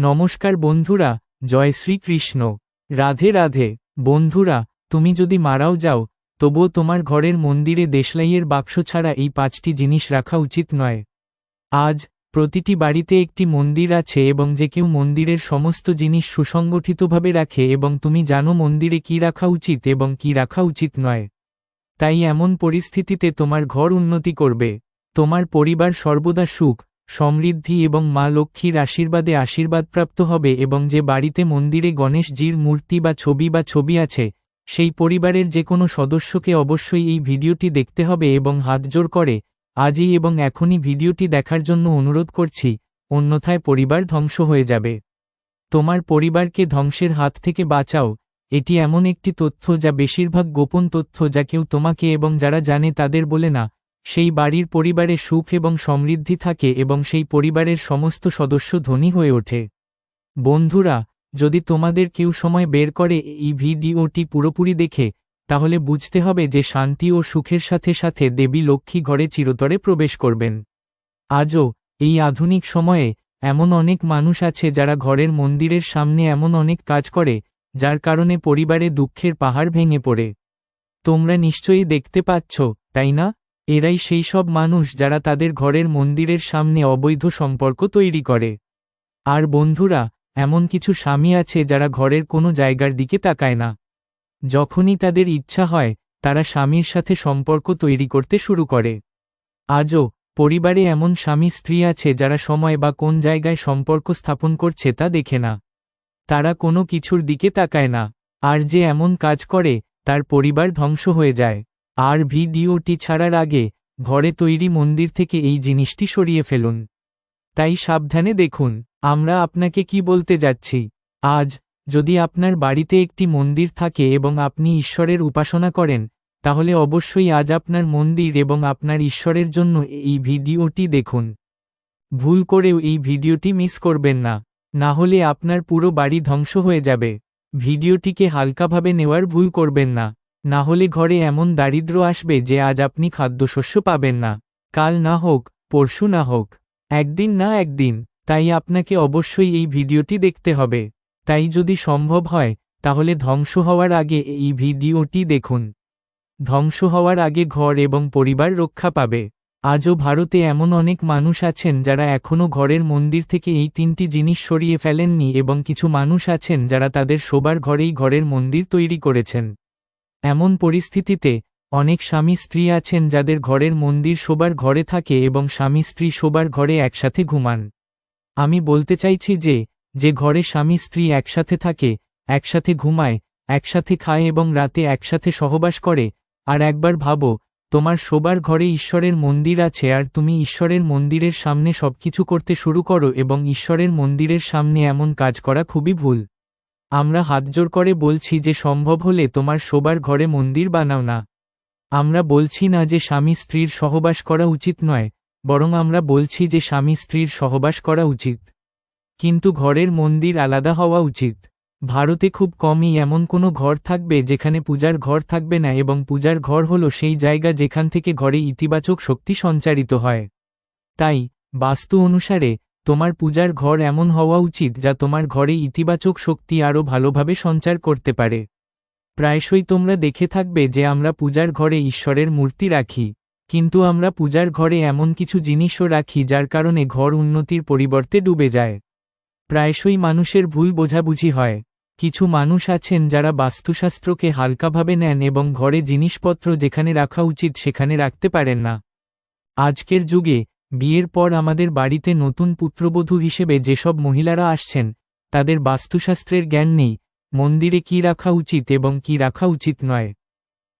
নমস্কার বন্ধুরা, জয় শ্রীকৃষ্ণ। রাধে রাধে। বন্ধুরা, তুমি যদি মারাও যাও, তবুও তোমার ঘরের মন্দিরে দেশলাইয়ের বাক্স ছাড়া এই পাঁচটি জিনিস রাখা উচিত নয়। আজ, প্রতিটি বাড়িতে একটি মন্দির আছে এবং যে কেউ মন্দিরের সমস্ত জিনিস সুসংগঠিতভাবে রাখে এবং তুমি জানো মন্দিরে কি রাখা উচিত এবং কি রাখা উচিত নয়। তাই এমন পরিস্থিতিতে তোমার ঘর উন্নতি করবে। তোমার পরিবার সর্বদা সুখ সমৃদ্ধি এবং মা লক্ষ্মীর আশীর্বাদে আশীর্বাদপ্রাপ্ত হবে এবং যে বাড়িতে মন্দিরে গণেশজির মূর্তি বা ছবি বা ছবি আছে, সেই পরিবারের যে কোনো সদস্যকে অবশ্যই এই ভিডিওটি দেখতে হবে এবং হাতজোর করে, আজই এবং এখনই ভিডিওটি দেখার জন্য অনুরোধ করছি, অন্যথায় পরিবার ধ্বংস হয়ে যাবে। তোমার পরিবারকে ধ্বংসের হাত থেকে বাঁচাও, এটি এমন একটি তথ্য যা বেশিরভাগ গোপন তথ্য যা কেউ তোমাকে এবং যারা জানে তাদের বলে না সেই বাড়ির পরিবারে সুখ এবং সমৃদ্ধি থাকে এবং সেই পরিবারের সমস্ত সদস্য ধনী হয়ে ওঠে। বন্ধুরা, যদি তোমাদের কেউ সময় বের করে এই ভিডিওটি পুরোপুরি দেখে, তাহলে বুঝতে হবে যে শান্তি ও সুখের সাথে সাথে দেবী লক্ষ্মী ঘরে চিরতরে প্রবেশ করবেন। আজও, এই আধুনিক সময়ে, এমন অনেক মানুষ আছে যারা ঘরের মন্দিরের সামনে এমন অনেক কাজ করে, যার কারণে পরিবারে দুঃখের পাহাড় ভেঙে পড়ে। তোমরা নিশ্চয়ই দেখতে পাচ্ছ, তাই না? এরাই সেই সব মানুষ যারা তাদের ঘরের মন্দিরের সামনে অবৈধ সম্পর্ক তৈরি করে। আর বন্ধুরা, এমন কিছু স্বামী আছে যারা ঘরের কোনো জায়গার দিকে তাকায় না। যখনই তাদের ইচ্ছা হয়, তারা স্বামীর সাথে সম্পর্ক তৈরি করতে শুরু করে। আজও, পরিবারে এমন স্বামী স্ত্রী আছে যারা সময় বা কোন জায়গায় সম্পর্ক স্থাপন করছে তা দেখে না। তারা কোনো কিছুর দিকে তাকায় না। আর যে এমন কাজ করে, তার পরিবার ধ্বংস হয়ে যায়। আর ভিডিওটি ছাড়ার আগে, ঘরে তৈরি মন্দির থেকে এই জিনিসটি সরিয়ে ফেলুন। তাই সাবধানে দেখুন, আমরা আপনাকে কি বলতে যাচ্ছি। আজ, যদি আপনার বাড়িতে একটি মন্দির থাকে এবং আপনি ঈশ্বরের উপাসনা করেন, তাহলে অবশ্যই আজ আপনার মন্দির এবং আপনার ঈশ্বরের জন্য এই ভিডিওটি দেখুন। ভুল করেও এই ভিডিওটি মিস করবেন না না হলে আপনার পুরো বাড়ি ধ্বংস হয়ে যাবে। ভিডিওটিকে হালকাভাবে নেওয়ার ভুল করবেন না। না হলে ঘরে এমন দারিদ্র আসবে যে আজ আপনি খাদ্যশস্য পাবেন না। কাল না হোক, পরশু না হোক। একদিন না একদিন, তাই আপনাকে অবশ্যই এই ভিডিওটি দেখতে হবে। তাই যদি সম্ভব হয়, তাহলে ধ্বংস হওয়ার আগে এই ভিডিওটি দেখুন। ধ্বংস হওয়ার আগে ঘর এবং পরিবার রক্ষা পাবে। আজও ভারতে এমন অনেক মানুষ আছেন যারা এখনও ঘরের মন্দির থেকে এই তিনটি জিনিস সরিয়ে ফেলেননি এবং কিছু মানুষ আছেন যারা তাদের শোবার ঘরেই ঘরের মন্দির তৈরি করেছেন। এমন পরিস্থিতিতে, অনেক স্বামী স্ত্রী আছেন যাদের ঘরের মন্দির শোবার ঘরে থাকে এবং স্বামী স্ত্রী শোবার ঘরে একসাথে ঘুমান। আমি বলতে চাইছি যে যে ঘরে স্বামী স্ত্রী একসাথে থাকে, একসাথে ঘুমায়, একসাথে খায় এবং রাতে একসাথে সহবাস করে, আর একবার ভাবো, তোমার শোবার ঘরে ঈশ্বরের মন্দির আছে আর তুমি ঈশ্বরের মন্দিরের সামনে সবকিছু করতে শুরু করো এবং ঈশ্বরের মন্দিরের সামনে এমন কাজ করা খুবই ভুল। আমরা হাতজোর করে বলছি যে সম্ভব হলে তোমার শোবার ঘরে মন্দির বানাও না। আমরা বলছি না যে স্বামী স্ত্রীর সহবাস করা উচিত নয়, বরং আমরা বলছি যে স্বামী স্ত্রীর সহবাস করা উচিত। কিন্তু ঘরের মন্দির আলাদা হওয়া উচিত। ভারতে খুব কমই এমন কোনো ঘর থাকবে যেখানে পূজার ঘর থাকবে না এবং পূজার ঘর হল সেই জায়গা যেখান থেকে ঘরে ইতিবাচক শক্তি সঞ্চারিত হয়। তাই, বাস্তু অনুসারে তোমার পূজার ঘর এমন হওয়া উচিত যা তোমার ঘরে ইতিবাচক শক্তি আরও ভালোভাবে সঞ্চার করতে পারে। প্রায়শই তোমরা দেখে থাকবে যে আমরা পূজার ঘরে ঈশ্বরের মূর্তি রাখি, কিন্তু আমরা পূজার ঘরে এমন কিছু জিনিসও রাখি যার কারণে ঘর উন্নতির পরিবর্তে ডুবে যায়। প্রায়শই মানুষের ভুল বোঝাবুঝি হয়। কিছু মানুষ আছেন যারা বাস্তুশাস্ত্রকে হালকাভাবে নেন এবং ঘরে জিনিসপত্র যেখানে রাখা উচিত সেখানে রাখতে পারেন না। আজকের যুগে বিয়ের পর আমাদের বাড়িতে নতুন পুত্রবধূ হিসেবে যেসব মহিলারা আসছেন, তাদের বাস্তুশাস্ত্রের জ্ঞান নেই, মন্দিরে কি রাখা উচিত এবং কি রাখা উচিত নয়।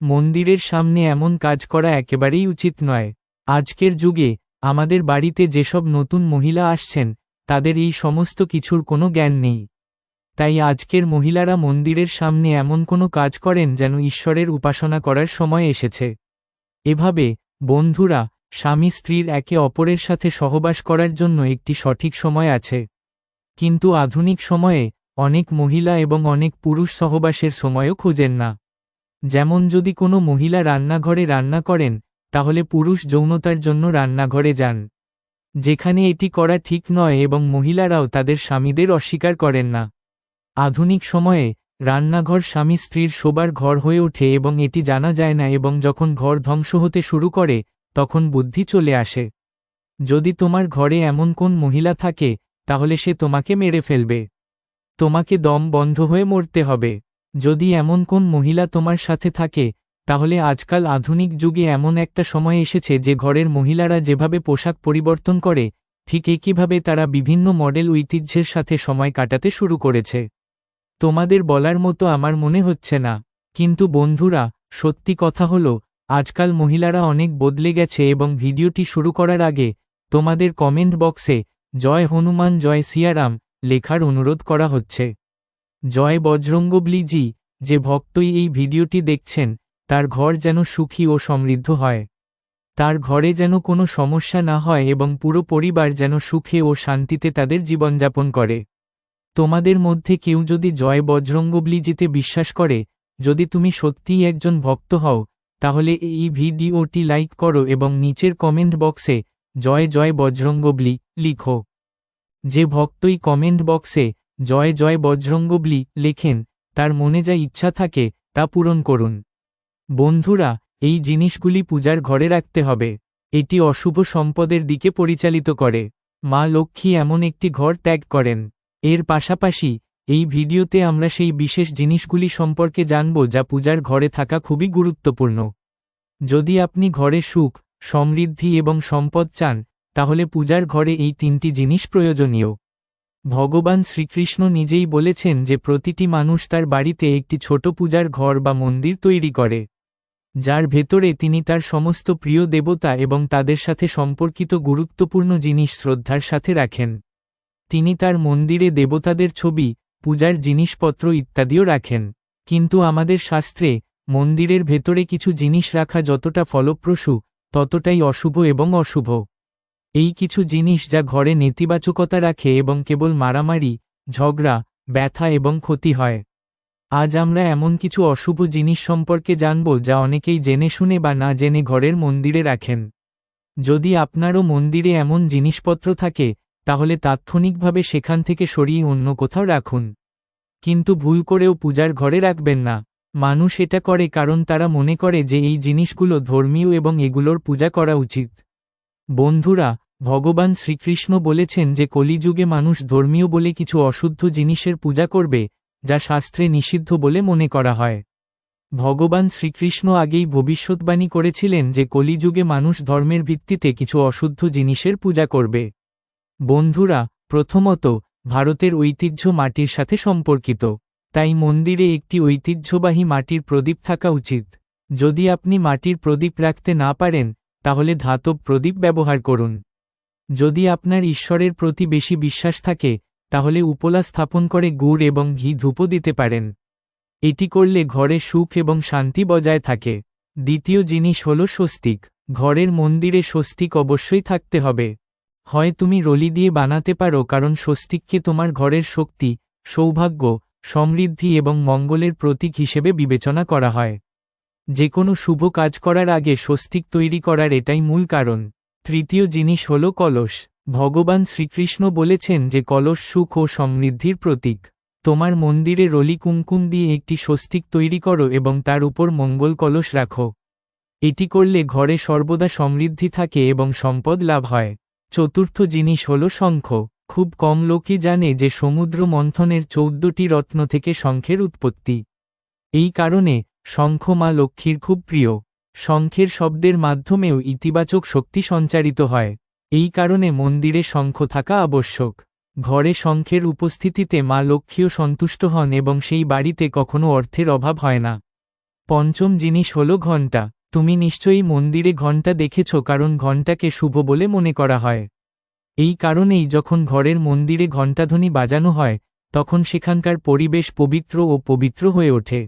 মন্দিরের সামনে এমন কাজ করা একেবারেই উচিত নয়। আজকের যুগে, আমাদের বাড়িতে যেসব নতুন মহিলা আসছেন, তাদের এই সমস্ত কিছুর কোনো জ্ঞান নেই। তাই আজকের মহিলারা মন্দিরের সামনে এমন কোনো কাজ করেন যেন ঈশ্বরের উপাসনা করার সময় এসেছে। এভাবে, বন্ধুরা স্বামী স্ত্রীর একে অপরের সাথে সহবাস করার জন্য একটি সঠিক সময় আছে। কিন্তু আধুনিক সময়ে, অনেক মহিলা এবং অনেক পুরুষ সহবাসের সময়ও খুঁজেন না। যেমন যদি কোনো মহিলা রান্নাঘরে রান্না করেন, তাহলে পুরুষ যৌনতার জন্য রান্নাঘরে যান। যেখানে এটি করা ঠিক নয় এবং মহিলারাও তাদের স্বামীদের অস্বীকার করেন না। আধুনিক সময়ে, রান্নাঘর স্বামী স্ত্রীর শোবার ঘর হয়ে ওঠে এবং এটি জানা যায় না এবং যখন ঘর ধ্বংস হতে শুরু করে তখন বুদ্ধি চলে আসে। যদি তোমার ঘরে এমন কোন মহিলা থাকে, তাহলে সে তোমাকে মেরে ফেলবে। তোমাকে দম বন্ধ হয়ে মরতে হবে। যদি এমন কোন মহিলা তোমার সাথে থাকে, তাহলে আজকাল আধুনিক যুগে এমন একটা সময় এসেছে যে ঘরের মহিলারা যেভাবে পোশাক পরিবর্তন করে, ঠিক একইভাবে তারা বিভিন্ন মডেল ঐতিহ্যের সাথে সময় কাটাতে শুরু করেছে। তোমাদের বলার মতো আমার মনে হচ্ছে না। কিন্তু বন্ধুরা, সত্যি কথা হল আজকাল মহিলারা অনেক বদলে গেছে এবং ভিডিওটি শুরু করার আগে তোমাদের কমেন্ট বক্সে জয় হনুমান, জয় সিয়ারাম লেখার অনুরোধ করা হচ্ছে। জয় বজরঙ্গবলিজি, যে ভক্তই এই ভিডিওটি দেখছেন, তার ঘর যেন সুখী ও সমৃদ্ধ হয়। তার ঘরে যেন কোনো সমস্যা না হয় এবং পুরো পরিবার যেন সুখে ও শান্তিতে তাদের জীবনযাপন করে। তোমাদের মধ্যে কেউ যদি জয় বজরঙ্গবলিজিতে বিশ্বাস করে, যদি তুমি সত্যিই একজন ভক্ত হও তাহলে এই ভিডিওটি লাইক করো এবং নিচের কমেন্ট বক্সে, জয় জয় বজরঙ্গবলি, লিখো। যে ভক্তই কমেন্ট বক্সে, জয় জয় বজরঙ্গবলি, লেখেন, তার মনে যা ইচ্ছা থাকে, তা পূরণ করুন। বন্ধুরা, এই জিনিসগুলি পূজার ঘরে রাখতে হবে। এটি অশুভ সম্পদের দিকে পরিচালিত করে। মা লক্ষ্মী এমন একটি ঘর ত্যাগ করেন। এর পাশাপাশি এই ভিডিওতে আমরা সেই বিশেষ জিনিসগুলি সম্পর্কে জানব যা পূজার ঘরে থাকা খুবই গুরুত্বপূর্ণ। যদি আপনি ঘরে সুখ, সমৃদ্ধি এবং সম্পদ চান, তাহলে পূজার ঘরে এই তিনটি জিনিস প্রয়োজনীয়। ভগবান শ্রীকৃষ্ণ নিজেই বলেছেন যে প্রতিটি মানুষ তার বাড়িতে একটি ছোট পূজার ঘর বা মন্দির তৈরি করে, যার ভেতরে তিনি তার সমস্ত প্রিয় দেবতা এবং তাদের সাথে সম্পর্কিত গুরুত্বপূর্ণ জিনিস শ্রদ্ধার সাথে রাখেন। তিনি তার মন্দিরে দেবতাদের ছবি পূজার জিনিসপত্র ইত্যাদিও রাখেন। কিন্তু আমাদের শাস্ত্রে মন্দিরের ভেতরে কিছু জিনিস রাখা যতটা ফলপ্রসূ, ততটাই অশুভ এবং অশুভ। এই কিছু জিনিস যা ঘরে নেতিবাচকতা রাখে এবং কেবল মারামারি, ঝগড়া, ব্যথা এবং ক্ষতি হয়। আজ আমরা এমন কিছু অশুভ জিনিস সম্পর্কে জানব যা অনেকেই জেনে শুনে বা না জেনে ঘরের মন্দিরে রাখেন। যদি আপনারও মন্দিরে এমন জিনিসপত্র থাকে তাহলে তাৎক্ষণিকভাবে সেখান থেকে সরিয়ে অন্য কোথাও রাখুন। কিন্তু ভুল করেও পূজার ঘরে রাখবেন না। মানুষ এটা করে কারণ তারা মনে করে যে এই জিনিসগুলো ধর্মীয় এবং এগুলোর পূজা করা উচিত। বন্ধুরা, ভগবান শ্রীকৃষ্ণ বলেছেন যে কলিযুগে মানুষ ধর্মীয় বলে কিছু অশুদ্ধ জিনিসের পূজা করবে, যা শাস্ত্রে নিষিদ্ধ বলে মনে করা হয়। ভগবান শ্রীকৃষ্ণ আগেই ভবিষ্যৎবাণী করেছিলেন যে কলিযুগে মানুষ ধর্মের ভিত্তিতে কিছু অশুদ্ধ জিনিসের পূজা করবে। বন্ধুরা, প্রথমত, ভারতের ঐতিহ্য মাটির সাথে সম্পর্কিত। তাই মন্দিরে একটি ঐতিহ্যবাহী মাটির প্রদীপ থাকা উচিত। যদি আপনি মাটির প্রদীপ রাখতে না পারেন, তাহলে ধাতব প্রদীপ ব্যবহার করুন। যদি আপনার ঈশ্বরের প্রতি বেশি বিশ্বাস থাকে, তাহলে উপলা স্থাপন করে গুড় এবং ঘি ধূপ দিতে পারেন। এটি করলে ঘরে সুখ এবং শান্তি বজায় থাকে। দ্বিতীয় জিনিস হল স্বস্তিক। ঘরের মন্দিরে স্বস্তিক অবশ্যই থাকতে হবে। হয় তুমি রলি দিয়ে বানাতে পারো কারণ স্বস্তিককে তোমার ঘরের শক্তি, সৌভাগ্য, সমৃদ্ধি এবং মঙ্গলের প্রতীক হিসেবে বিবেচনা করা হয়। যে কোনো শুভ কাজ করার আগে স্বস্তিক তৈরি করার এটাই মূল কারণ। তৃতীয় জিনিস হল কলস। ভগবান শ্রীকৃষ্ণ বলেছেন যে কলস সুখ ও সমৃদ্ধির প্রতীক। তোমার মন্দিরে রলি কুমকুম দিয়ে একটি স্বস্তিক তৈরি করো এবং তার উপর মঙ্গল কলস রাখো। এটি করলে ঘরে সর্বদা সমৃদ্ধি থাকে এবং সম্পদ লাভ হয়। চতুর্থ জিনিস হল শঙ্খ। খুব কম লোকই জানে যে সমুদ্র মন্থনের চৌদ্দটি রত্ন থেকে শঙ্খের উৎপত্তি। এই কারণে শঙ্খ মা লক্ষ্মীর খুব প্রিয়। শঙ্খের শব্দের মাধ্যমেও ইতিবাচক শক্তি সঞ্চারিত হয়। এই কারণে মন্দিরে শঙ্খ থাকা আবশ্যক। ঘরে শঙ্খের উপস্থিতিতে মা লক্ষ্মীও সন্তুষ্ট হন এবং সেই বাড়িতে কখনো অর্থের অভাব হয় না। পঞ্চম জিনিস হল ঘণ্টা। তুমি নিশ্চয়ই মন্দিরে ঘণ্টা দেখেছ কারণ ঘণ্টাকে শুভ বলে মনে করা হয়। এই কারণেই যখন ঘরের মন্দিরে ঘণ্টাধ্বনি বাজানো হয়, তখন সেখানকার পরিবেশ পবিত্র ও পবিত্র হয়ে ওঠে।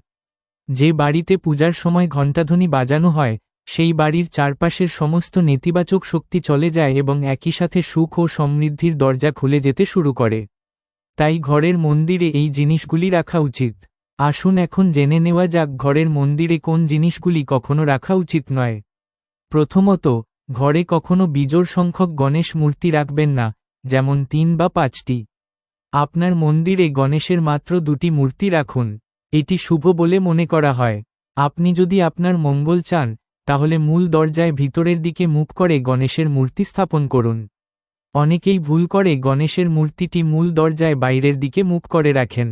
যে বাড়িতে পূজার সময় ঘণ্টাধ্বনি বাজানো হয়, সেই বাড়ির চারপাশের সমস্ত নেতিবাচক শক্তি চলে যায় এবং একই সাথে সুখ ও সমৃদ্ধির দরজা খুলে যেতে শুরু করে। তাই ঘরের মন্দিরে এই জিনিসগুলি রাখা উচিত। আসুন এখন জেনে নেওয়া যাক ঘরের মন্দিরে কোন জিনিসগুলি কখনো রাখা উচিত নয়। প্রথমত, ঘরে কখনো বিজোর সংখ্যক গণেশ মূর্তি রাখবেন না, যেমন তিন বা পাঁচটি। আপনার মন্দিরে গণেশের মাত্র দুটি মূর্তি রাখুন, এটি শুভ বলে মনে করা হয়। আপনি যদি আপনার মঙ্গল চান, তাহলে মূল দরজায় ভিতরের দিকে মুখ করে গণেশের মূর্তি স্থাপন করুন। অনেকেই ভুল করে গণেশের মূর্তিটি মূল দরজায় বাইরের দিকে মুখ করে রাখেন।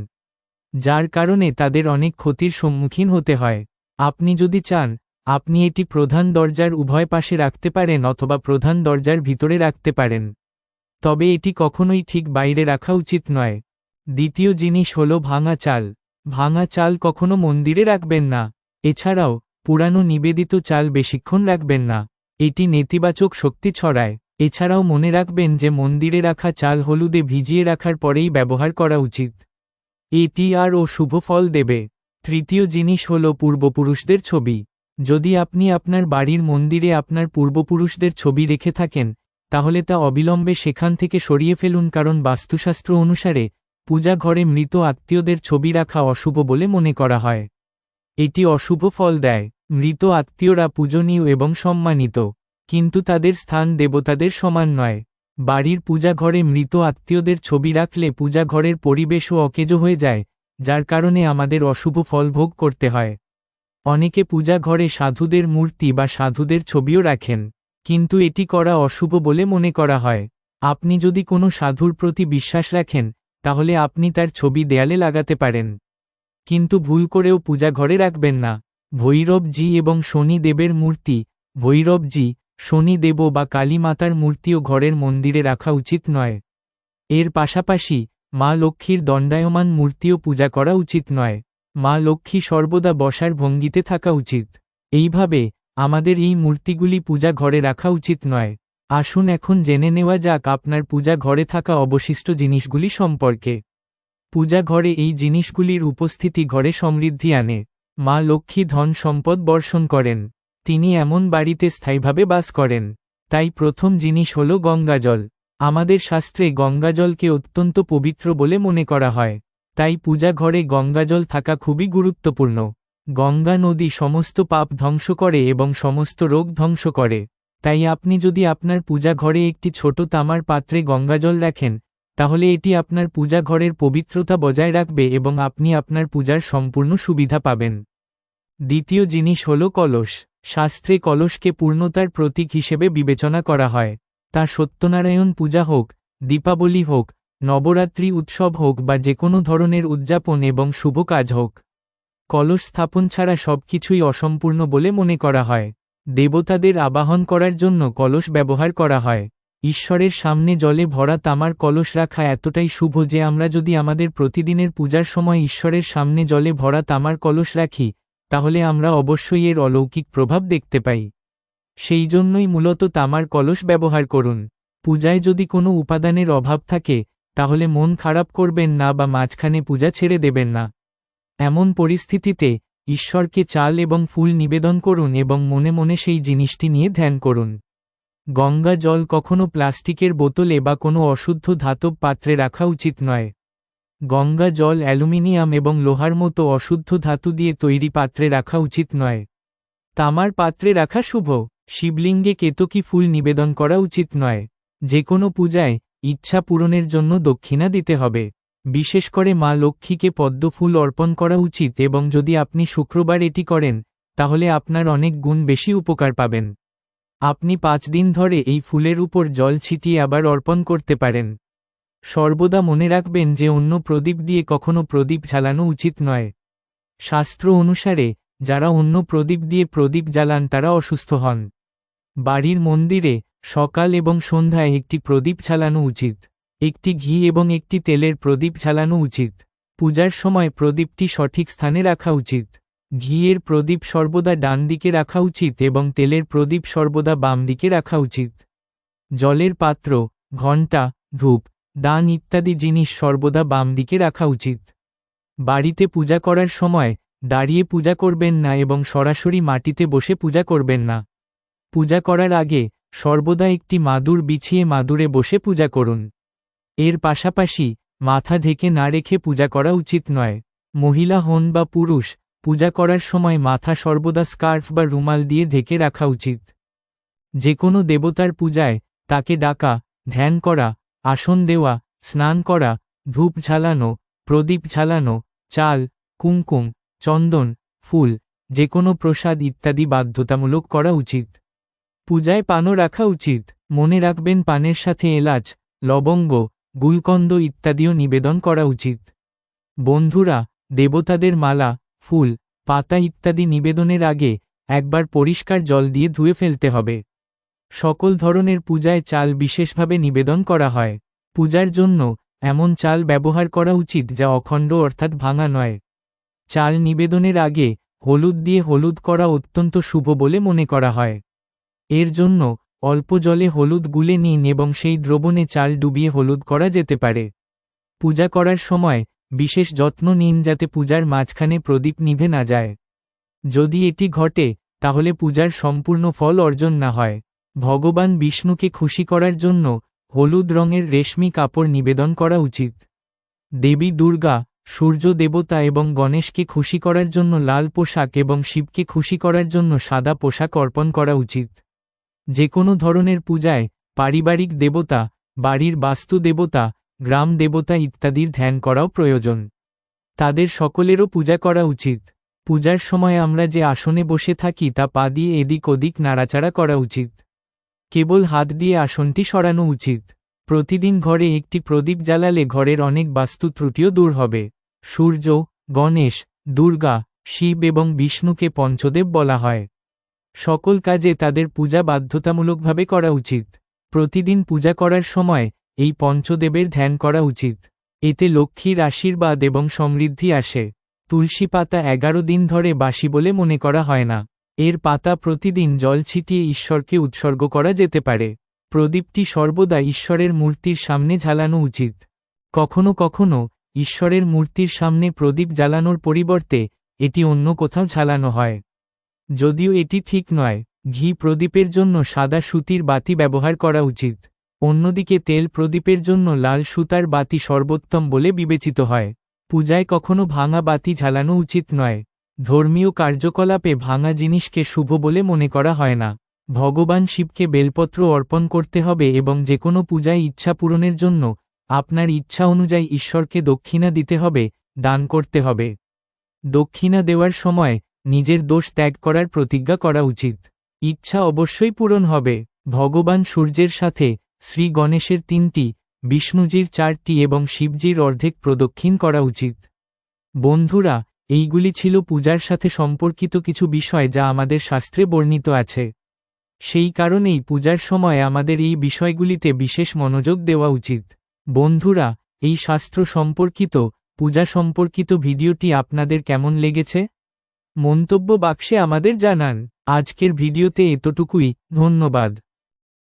যার কারণে তাদের অনেক ক্ষতির সম্মুখীন হতে হয়। আপনি যদি চান, আপনি এটি প্রধান দরজার উভয় পাশে রাখতে পারেন অথবা প্রধান দরজার ভিতরে রাখতে পারেন। তবে এটি কখনোই ঠিক বাইরে রাখা উচিত নয়। দ্বিতীয় জিনিস হল ভাঙা চাল। ভাঙা চাল কখনো মন্দিরে রাখবেন না। এছাড়াও, পুরানো নিবেদিত চাল বেশিক্ষণ রাখবেন না। এটি নেতিবাচক শক্তি ছড়ায়। এছাড়াও মনে রাখবেন যে মন্দিরে রাখা চাল হলুদে ভিজিয়ে রাখার পরেই ব্যবহার করা উচিত। এটি আর ও শুভ ফল দেবে। তৃতীয় জিনিস হল পূর্বপুরুষদের ছবি। যদি আপনি আপনার বাড়ির মন্দিরে আপনার পূর্বপুরুষদের ছবি রেখে থাকেন, তাহলে তা অবিলম্বে সেখান থেকে সরিয়ে ফেলুন কারণ বাস্তুশাস্ত্র অনুসারে পূজা ঘরে মৃত আত্মীয়দের ছবি রাখা অশুভ বলে মনে করা হয়। এটি অশুভ ফল দেয়। মৃত আত্মীয়রা পূজনীয় এবং সম্মানিত, কিন্তু তাদের স্থান দেবতাদের সমান নয়। বাড়ির পূজা ঘরে মৃত আত্মীয়দের ছবি রাখলে পূজা ঘরের পরিবেশও অকেজো হয়ে যায়, যার কারণে আমাদের অশুভ ফল ভোগ করতে হয়। অনেকে পূজা ঘরে সাধুদের মূর্তি বা সাধুদের ছবিও রাখেন, কিন্তু এটি করা অশুভ বলে মনে করা হয়। আপনি যদি কোনো সাধুর প্রতি বিশ্বাস রাখেন, তাহলে আপনি তার ছবি দেয়ালে লাগাতে পারেন। কিন্তু ভুল করেও পূজা ঘরে রাখবেন না। ভৈরবজি এবং শনি দেবের মূর্তি, ভৈরবজি শনি দেব বা কালী মাতার মূর্তিও ঘরের মন্দিরে রাখা উচিত নয়। এর পাশাপাশি, মা লক্ষ্মীর দণ্ডায়মান মূর্তিও পূজা করা উচিত নয়। মা লক্ষ্মী সর্বদা বসার ভঙ্গিতে থাকা উচিত। এইভাবে, আমাদের এই মূর্তিগুলি পূজা ঘরে রাখা উচিত নয়। আসুন এখন জেনে নেওয়া যাক আপনার পূজা ঘরে থাকা অবশিষ্ট জিনিসগুলি সম্পর্কে। পূজা ঘরে এই জিনিসগুলির উপস্থিতি ঘরে সমৃদ্ধি আনে। মা লক্ষ্মী ধন সম্পদ বর্ষণ করেন। তিনি এমন বাড়িতে স্থায়ীভাবে বাস করেন। তাই প্রথম জিনিস হল গঙ্গাজল। আমাদের শাস্ত্রে গঙ্গাজলকে অত্যন্ত পবিত্র বলে মনে করা হয়। তাই পূজা ঘরে গঙ্গাজল থাকা খুবই গুরুত্বপূর্ণ। গঙ্গা নদী সমস্ত পাপ ধ্বংস করে এবং সমস্ত রোগ ধ্বংস করে। তাই আপনি যদি আপনার পূজা ঘরে একটি ছোট তামার পাত্রে গঙ্গাজল রাখেন, তাহলে এটি আপনার পূজা ঘরের পবিত্রতা বজায় রাখবে এবং আপনি আপনার পূজার সম্পূর্ণ সুবিধা পাবেন। দ্বিতীয় জিনিস হল কলস। শাস্ত্রে কলসকে পূর্ণতার প্রতীক হিসেবে বিবেচনা করা হয়। তা সত্যনারায়ণ পূজা হোক, দীপাবলি হোক, নবরাত্রি উৎসব হোক বা যে কোনো ধরনের উদযাপন এবং শুভ কাজ হোক। কলস স্থাপন ছাড়া সবকিছুই অসম্পূর্ণ বলে মনে করা হয়। দেবতাদের আবাহন করার জন্য কলস ব্যবহার করা হয়। ঈশ্বরের সামনে জলে ভরা তামার কলস রাখা এতটাই শুভ যে আমরা যদি আমাদের প্রতিদিনের পূজার সময় ঈশ্বরের সামনে জলে ভরা তামার কলস রাখি তাহলে আমরা অবশ্যই এর অলৌকিক প্রভাব দেখতে পাই। সেই জন্যই মূলত তামার কলস ব্যবহার করুন। পূজায় যদি কোনো উপাদানের অভাব থাকে, তাহলে মন খারাপ করবেন না বা মাঝখানে পূজা ছেড়ে দেবেন না। এমন পরিস্থিতিতে ঈশ্বরকে চাল এবং ফুল নিবেদন করুন এবং মনে মনে সেই জিনিসটি নিয়ে ধ্যান করুন। গঙ্গা জল কখনো প্লাস্টিকের বোতলে বা কোনো অশুদ্ধ ধাতব পাত্রে রাখা উচিত নয়। গঙ্গা, জল, অ্যালুমিনিয়াম এবং লোহার মতো অশুদ্ধ ধাতু দিয়ে তৈরি পাত্রে রাখা উচিত নয়। তামার পাত্রে রাখা শুভ, শিবলিঙ্গে কেতকী ফুল নিবেদন করা উচিত নয়। যে কোনো পূজায় ইচ্ছা পূরণের জন্য দক্ষিণা দিতে হবে। বিশেষ করে মা লক্ষ্মীকে পদ্মফুল অর্পণ করা উচিত এবং যদি আপনি শুক্রবার এটি করেন, তাহলে আপনার অনেক গুণ বেশি উপকার পাবেন। আপনি পাঁচ দিন ধরে এই ফুলের উপর জল ছিটিয়ে আবার অর্পণ করতে পারেন। সর্বদা মনে রাখবেন যে অন্য প্রদীপ দিয়ে কখনো প্রদীপ জ্বালানো উচিত নয়। শাস্ত্র অনুসারে, যারা অন্য প্রদীপ দিয়ে প্রদীপ জ্বালান তারা অসুস্থ হন। বাড়ির মন্দিরে সকাল এবং সন্ধ্যায় একটি প্রদীপ জ্বালানো উচিত, একটি ঘি এবং একটি তেলের প্রদীপ জ্বালানো উচিত। পূজার সময় প্রদীপটি সঠিক স্থানে রাখা উচিত। ঘিয়ের প্রদীপ সর্বদা ডান দিকে রাখা উচিত এবং তেলের প্রদীপ সর্বদা বাম দিকে রাখা উচিত। জলের পাত্র, ঘণ্টা, ধূপ দান ইত্যাদি জিনিস সর্বদা বাম দিকে রাখা উচিত। বাড়িতে পূজা করার সময় দাঁড়িয়ে পূজা করবেন না এবং সরাসরি মাটিতে বসে পূজা করবেন না। পূজা করার আগে সর্বদা একটি মাদুর বিছিয়ে মাদুরে বসে পূজা করুন। এর পাশাপাশি মাথা ঢেকে না রেখে পূজা করা উচিত নয়। মহিলা হন বা পুরুষ, পূজা করার সময় মাথা সর্বদা স্কার্ফ বা রুমাল দিয়ে ঢেকে রাখা উচিত। যে কোনো দেবতার পূজায় তাকে ডাকা, ধ্যান করা আসন দেওয়া, স্নান করা, ধূপ ঝালানো, প্রদীপ ঝালানো, চাল, কুমকুম, চন্দন, ফুল যে কোনো প্রসাদ ইত্যাদি বাধ্যতামূলক করা উচিত। পূজায় পানও রাখা উচিত। মনে রাখবেন পানের সাথে এলাচ, লবঙ্গ, গুলকন্দ ইত্যাদিও নিবেদন করা উচিত। বন্ধুরা, দেবতাদের মালা, ফুল, পাতা ইত্যাদি নিবেদনের আগে একবার পরিষ্কার জল দিয়ে ধুয়ে ফেলতে হবে। সকল ধরনের পূজায় চাল বিশেষভাবে নিবেদন করা হয়। পূজার জন্য এমন চাল ব্যবহার করা উচিত যা অখণ্ড অর্থাৎ ভাঙা নয়। চাল নিবেদনের আগে হলুদ দিয়ে হলুদ করা অত্যন্ত শুভ বলে মনে করা হয়। এর জন্য অল্প জলে হলুদ গুলে নিন এবং সেই দ্রবণে চাল ডুবিয়ে হলুদ করা যেতে পারে। পূজা করার সময় বিশেষ যত্ন নিন যাতে পূজার মাঝখানে প্রদীপ নিভে না যায়। যদি এটি ঘটে, তাহলে পূজার সম্পূর্ণ ফল অর্জন না হয়। ভগবান বিষ্ণুকে খুশি করার জন্য হলুদ রঙের রেশমি কাপড় নিবেদন করা উচিত। দেবী দুর্গা, সূর্য দেবতা এবং গণেশকে খুশি করার জন্য লাল পোশাক এবং শিবকে খুশি করার জন্য সাদা পোশাক অর্পণ করা উচিত। যে কোনো ধরনের পূজায় পারিবারিক দেবতা, বাড়ির বাস্তু দেবতা, গ্রাম দেবতা ইত্যাদির ধ্যান করাও প্রয়োজন। তাদের সকলেরও পূজা করা উচিত। পূজার সময় আমরা যে আসনে বসে থাকি তা পা দিয়ে এদিক ওদিক নাড়াচাড়া করা উচিত। কেবল হাত দিয়ে আসনটি সরানো উচিত। প্রতিদিন ঘরে একটি প্রদীপ জ্বালালে ঘরের অনেক বাস্তু ত্রুটিও দূর হবে। সূর্য, গণেশ, দুর্গা, শিব এবং বিষ্ণুকে পঞ্চদেব বলা হয়। সকল কাজে তাদের পূজা বাধ্যতামূলকভাবে করা উচিত। প্রতিদিন পূজা করার সময় এই পঞ্চদেবের ধ্যান করা উচিত। এতে লক্ষ্মীর আশীর্বাদ এবং সমৃদ্ধি আসে। তুলসী পাতা এগারো দিন ধরে বাসি বলে মনে করা হয় না। এর পাতা প্রতিদিন জল ছিটিয়ে ঈশ্বরকে উৎসর্গ করা যেতে পারে। প্রদীপটি সর্বদা ঈশ্বরের মূর্তির সামনে ঝালানো উচিত। কখনো কখনো ঈশ্বরের মূর্তির সামনে প্রদীপ জ্বালানোর পরিবর্তে এটি অন্য কোথাও ঝালানো হয়। যদিও এটি ঠিক নয়, ঘি প্রদীপের জন্য সাদা সুতির বাতি ব্যবহার করা উচিত। অন্যদিকে তেল প্রদীপের জন্য লাল সুতার বাতি সর্বোত্তম বলে বিবেচিত হয়। পূজায় কখনো ভাঙা বাতি ঝালানো উচিত নয়। ধর্মীয় কার্যকলাপে ভাঙা জিনিসকে শুভ বলে মনে করা হয় না। ভগবান শিবকে বেলপত্র অর্পণ করতে হবে এবং যে কোনো পূজায় ইচ্ছা পূরণের জন্য আপনার ইচ্ছা অনুযায়ী ঈশ্বরকে দক্ষিণা দিতে হবে, দান করতে হবে। দক্ষিণা দেওয়ার সময় নিজের দোষ ত্যাগ করার প্রতিজ্ঞা করা উচিত। ইচ্ছা অবশ্যই পূরণ হবে। ভগবান সূর্যের সাথে শ্রী গণেশের তিনটি, বিষ্ণুজির চারটি এবং শিবজির অর্ধেক প্রদক্ষিণ করা উচিত। বন্ধুরা এইগুলি ছিল পূজার সাথে সম্পর্কিত কিছু বিষয় যা আমাদের শাস্ত্রে বর্ণিত আছে। সেই কারণেই পূজার সময় আমাদের এই বিষয়গুলিতে বিশেষ মনোযোগ দেওয়া উচিত। বন্ধুরা, এই শাস্ত্র সম্পর্কিত, পূজা সম্পর্কিত ভিডিওটি আপনাদের কেমন লেগেছে? মন্তব্য বাক্সে আমাদের জানান। আজকের ভিডিওতে এতটুকুই, ধন্যবাদ।